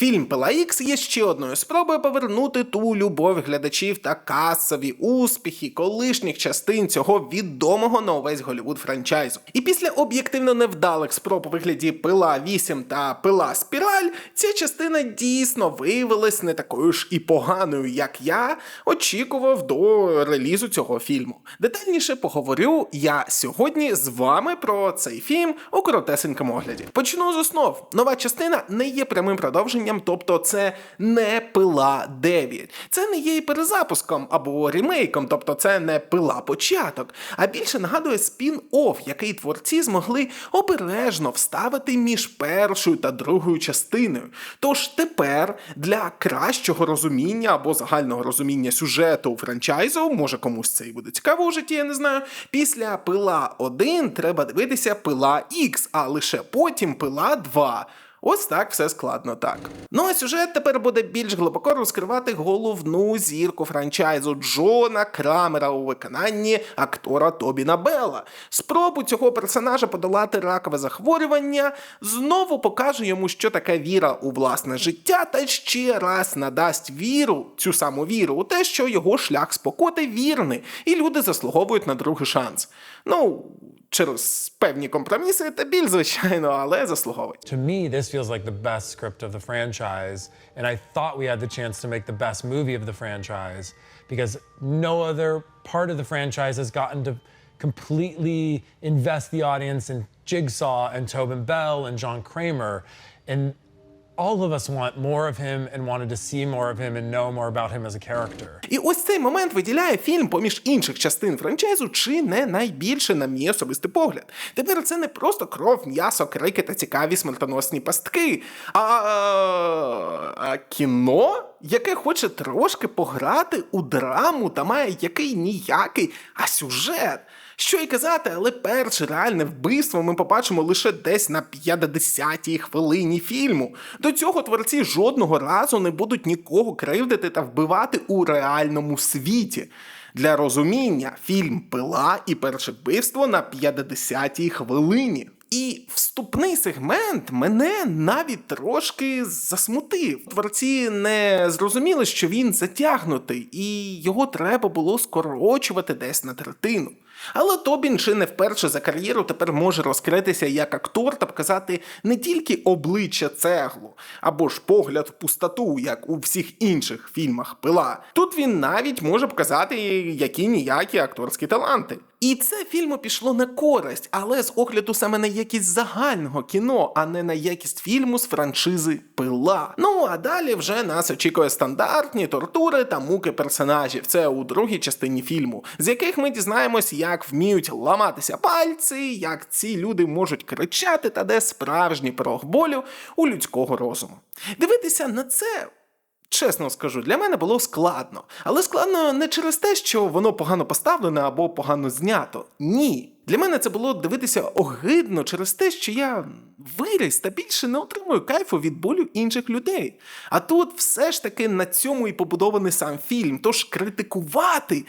Фільм Пила Ікс є ще одною спробою повернути ту любов глядачів та касові успіхи колишніх частин цього відомого на увесь Голівуд франчайзу. І після об'єктивно невдалих спроб у вигляді Пила 8 та Пила Спіраль, ця частина дійсно виявилась не такою ж і поганою, як я очікував до релізу цього фільму. Детальніше поговорю я сьогодні з вами про цей фільм у коротесенькому огляді. Почну з основ. Нова частина не є прямим продовженням, тобто це не пила 9. Це не є і перезапуском або ремейком, тобто це не пила початок, а більше нагадує спін-офф, який творці змогли обережно вставити між першою та другою частиною. Тож тепер для кращого розуміння або загального розуміння сюжету франчайзу, може комусь це і буде цікаво у житті, я не знаю. Після пила 1 треба дивитися пила X, а лише потім пила 2. Ось так все складно так. Ну а сюжет тепер буде більш глибоко розкривати головну зірку франчайзу Джона Крамера у виконанні актора Тобіна Белла. Спробу цього персонажа подолати ракове захворювання знову покаже йому, що таке віра у власне життя, та ще раз надасть віру, цю саму віру, у те, що його шлях спокоти вірний, і люди заслуговують на другий шанс. Ну, через певні компроміси та біль, звичайно, але заслуговують. To me, this feels like the best script of the franchise, and I thought we had the chance to make the best movie of the franchise because no other part of the franchise has gotten to completely invest the audience in Jigsaw and Tobin Bell and John Kramer. And all of us want more of him and wanted to see more of him and know more about him as a character. І ось цей момент виділяє фільм поміж інших частин франчайзу, чи не найбільше, на мій особистий погляд. Тепер це не просто кров, м'ясо, крики та цікаві смертоносні пастки, а, а кіно, яке хоче трошки пограти у драму та має який ніякий, а сюжет. Що й казати, але перше реальне вбивство ми побачимо лише десь на 50-й хвилині фільму. До цього творці жодного разу не будуть нікого кривдити та вбивати у реальному світі. Для розуміння, фільм Пила і перше вбивство на 50-й хвилині. І вступний сегмент мене навіть трошки засмутив. Творці не зрозуміли, що він затягнутий, і його треба було скорочувати десь на третину. Але Тобін чи не вперше за кар'єру тепер може розкритися як актор та показати не тільки обличчя цеглу або ж погляд в пустоту, як у всіх інших фільмах пила. Тут він навіть може показати які ніякі акторські таланти. І це фільму пішло на користь, але з огляду саме на якість загального кіно, а не на якість фільму з франшизи Пила. Ну а далі вже нас очікує стандартні тортури та муки персонажів. Це у другій частині фільму, з яких ми дізнаємось, як вміють ламатися пальці, як ці люди можуть кричати, та де справжній порог болю у людського розуму. Дивитися на це. Чесно скажу, для мене було складно. Але складно не через те, що воно погано поставлене або погано знято. Ні. Для мене це було дивитися огидно через те, що я виріс та більше не отримую кайфу від болю інших людей. А тут все ж таки на цьому і побудований сам фільм. Тож критикувати.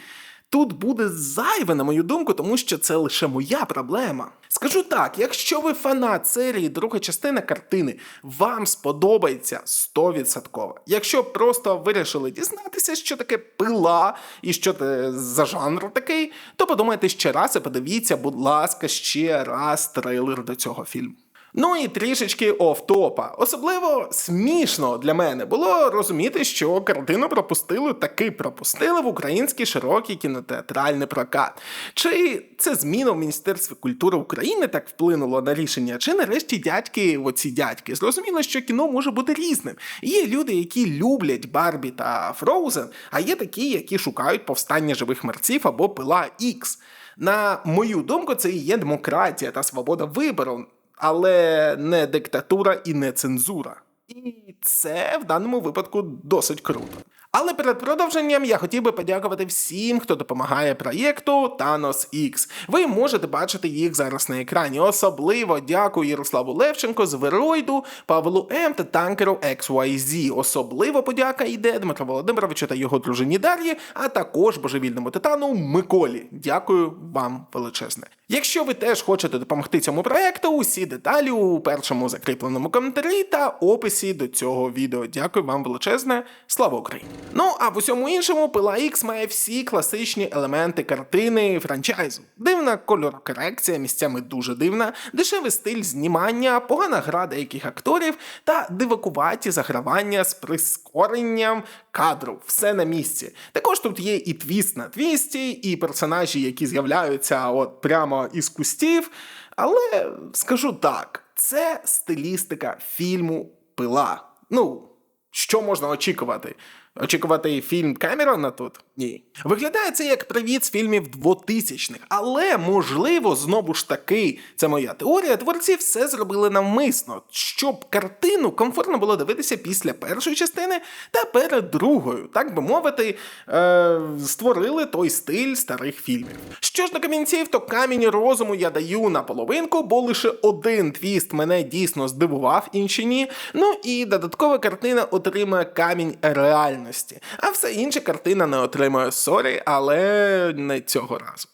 Тут буде зайве, на мою думку, тому що це лише моя проблема. Скажу так: якщо ви фанат серії, друга частина картини, вам сподобається 100%. Якщо просто вирішили дізнатися, що таке пила і що це за жанр такий, то подумайте ще раз і подивіться, будь ласка, ще раз трейлер до цього фільму. Ну і трішечки офтопа. Особливо смішно для мене було розуміти, що картину пропустили, таки пропустили в український широкий кінотеатральний прокат. Чи це зміна в Міністерстві культури України так вплинуло на рішення, чи нарешті дядьки, оці дядьки, зрозуміли, що кіно може бути різним. Є люди, які люблять Барбі та Фроузен, а є такі, які шукають повстання живих мерців або пила Ікс. На мою думку, це і є демократія та свобода вибору але не диктатура і не цензура. І це в даному випадку досить круто. Але перед продовженням я хотів би подякувати всім, хто допомагає проєкту Thanos X. Ви можете бачити їх зараз на екрані. Особливо дякую Ярославу Левченко з Вероїду, Павлу М та танкеру XYZ. Особливо подяка йде Дмитру Володимировичу та його дружині Дар'ї, а також божевільному титану Миколі. Дякую вам величезне. Якщо ви теж хочете допомогти цьому проекту, усі деталі у першому закріпленому коментарі та описі до цього відео. Дякую вам величезне. Слава Україні! Ну а в усьому іншому пила X має всі класичні елементи картини франчайзу. Дивна кольорокорекція, місцями дуже дивна, дешевий стиль знімання, погана гра деяких акторів та дивакуваті загравання з прискоренням кадру. Все на місці. Також тут є і твіст на твісті, і персонажі, які з'являються от прямо із кустів. Але скажу так, це стилістика фільму Пила. Ну, що можна очікувати? Очікувати фільм Кемерона тут? Ні. Виглядає це як привіт з фільмів 2000-х, але можливо, знову ж таки, це моя теорія. Творці все зробили навмисно, щоб картину комфортно було дивитися після першої частини та перед другою, так би мовити, е- створили той стиль старих фільмів. Що ж до камінців, то камінь розуму я даю на половинку, бо лише один твіст мене дійсно здивував, інші ні. Ну і додаткова картина отримує камінь реальності, а все інше картина не отримує сорі, але не цього разу.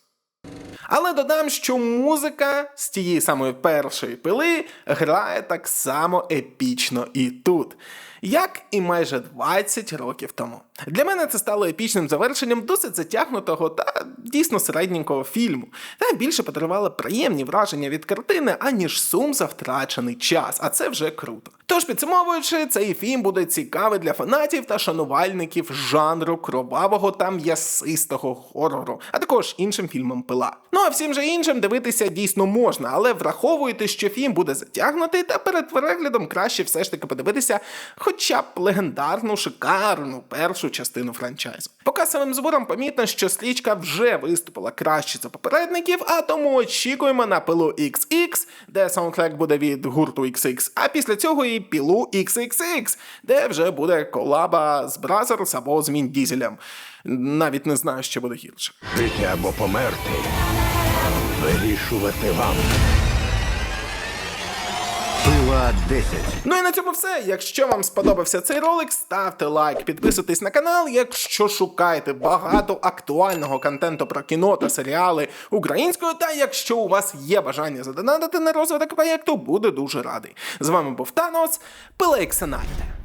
Але додам, що музика з тієї самої першої пили грає так само епічно і тут, як і майже 20 років тому. Для мене це стало епічним завершенням досить затягнутого та дійсно середненького фільму. Та більше подарували приємні враження від картини, аніж сум за втрачений час, а це вже круто. Тож, підсумовуючи, цей фільм буде цікавий для фанатів та шанувальників жанру кровавого та м'ясистого хорору, а також іншим фільмам пила. Ну а всім же іншим дивитися дійсно можна, але враховуйте, що фільм буде затягнутий, та перед переглядом краще все ж таки подивитися хоча б легендарну, шикарну першу частину франчайзу. По касовим зборам помітно, що стрічка вже виступила краще за попередників, а тому очікуємо на пилу XX, де саундтрек буде від гурту XX, а після цього і пілу XXX, де вже буде колаба з Бразерс або з Мін Дізелем. Навіть не знаю, що буде гірше. Жити або померти. Вирішувати вам. Пила 10. Ну і на цьому все. Якщо вам сподобався цей ролик, ставте лайк, підписуйтесь на канал. Якщо шукаєте багато актуального контенту про кіно та серіали українською, та якщо у вас є бажання задонатити на розвиток проєкту, буду дуже радий. З вами був Танос, Пилейксенайте.